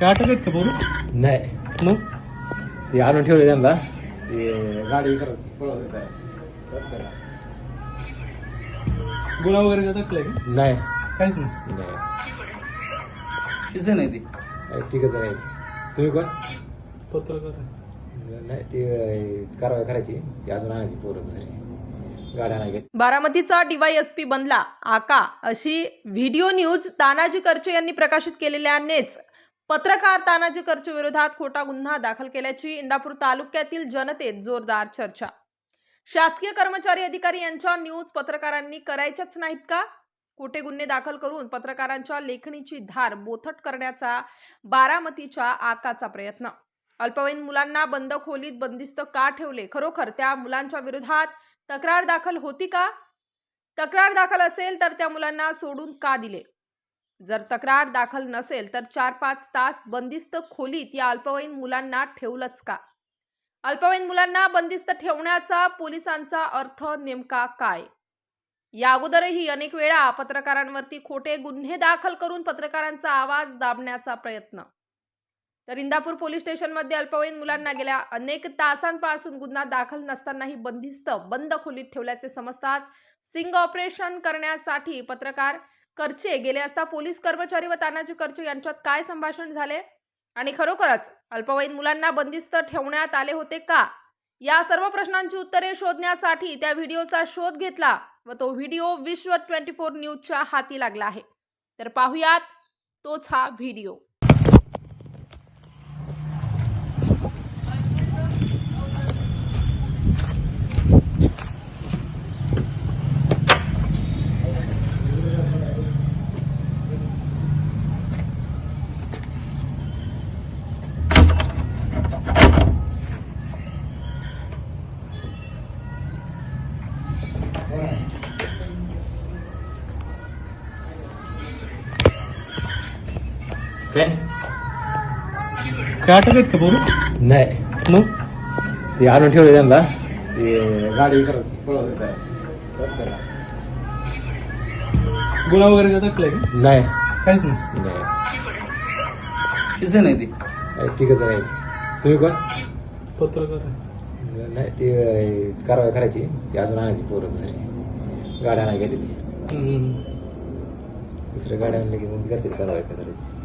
काय अटक आहेत का बरोबर नाही. मग? ते आणून ठेवले त्यांना. ते गाडी करत पळवत होता. रस्त्याला. गुन्हा वगैरे का दाखलाय का? नाही. काहीच नाही. नाही. किसे नाही ती. नाही तुम्ही कोण? पत्रकार आहे. नाही ते अं, कारवाई करायची. ती अजून आणायची पोरं दुसरी. गाड्या नाही घेत. बारामतीचा डीवायएसपी बनला. आका अशी व्हिडिओ न्यूज तानाजी करचे यांनी प्रकाशित केलेल्यानेच पत्रकार तानाजी करचे विरोधात खोटा गुन्हा दाखल केल्याची इंदापूर तालुक्यातील जनतेत जोरदार चर्चा. शासकीय कर्मचारी अधिकारी यांच्या न्यूज पत्रकारांनी करायच्याच नाहीत का? खोटे गुन्हे दाखल करून पत्रकारांच्या लेखणीची धार बोथट करण्याचा बारामतीच्या आकाचा प्रयत्न. अल्पवयीन मुलांना बंद खोलीत बंदिस्त का ठेवले? खरोखर त्या मुलांच्या विरोधात तक्रार दाखल होती का? तक्रार दाखल असेल तर त्या मुलांना सोडून का दिले? जर तक्रार दाखल नसेल तर चार पाच तास बंदिस्त खोलीत या अल्पवयीन मुलांना ठेवलंच का? अल्पवयीन मुलांना बंदिस्त ठेवण्याचा पोलिसांचा अर्थ नेमका काय? या अगोदरही अनेक वेळा पत्रकारांवरती खोटे गुन्हे दाखल करून पत्रकारांचा आवाज दाबण्याचा प्रयत्न. तर इंदापूर पोलीस स्टेशनमध्ये अल्पवयीन मुलांना गेल्या अनेक तासांपासून गुन्हा दाखल नसतानाही बंदिस्त बंद खोलीत ठेवल्याचे समजताच सिंग ऑपरेशन करण्यासाठी पत्रकार करचे. गेले असता पोलीस कर्मचारी व तानाजी करचे यांच्यात काय संभाषण झाले? आणि खरोखरच अल्पवयीन मुलांना बंदिस्त ठेवण्यात आले होते का? या सर्व प्रश्नांची उत्तरे शोधण्यासाठी त्या व्हिडिओचा शोध घेतला व तो व्हिडिओ विश्व ट्वेंटी फोर न्यूजच्या हाती लागला आहे. तर पाहुयात तोच हा व्हिडिओ. काय काय आहेत का बरोबर नाही मग ते आणून ठेवले त्यांना ते गाडी करत पळवत होता. रस्त्याला. गुन्हा वगैरे का दाखलाय का नाही काहीच नाही नाही किसे नाही ती ठीकच नाही तुम्ही कोण पत्रकार आहे. नाही ते अं, कारवाई करायची ती अजून आणायची पोरं दुसरी गाड्या नाही घेते ती हम्म. दुसऱ्या गाड्या आणल्या की मग करतील कारवाई करायची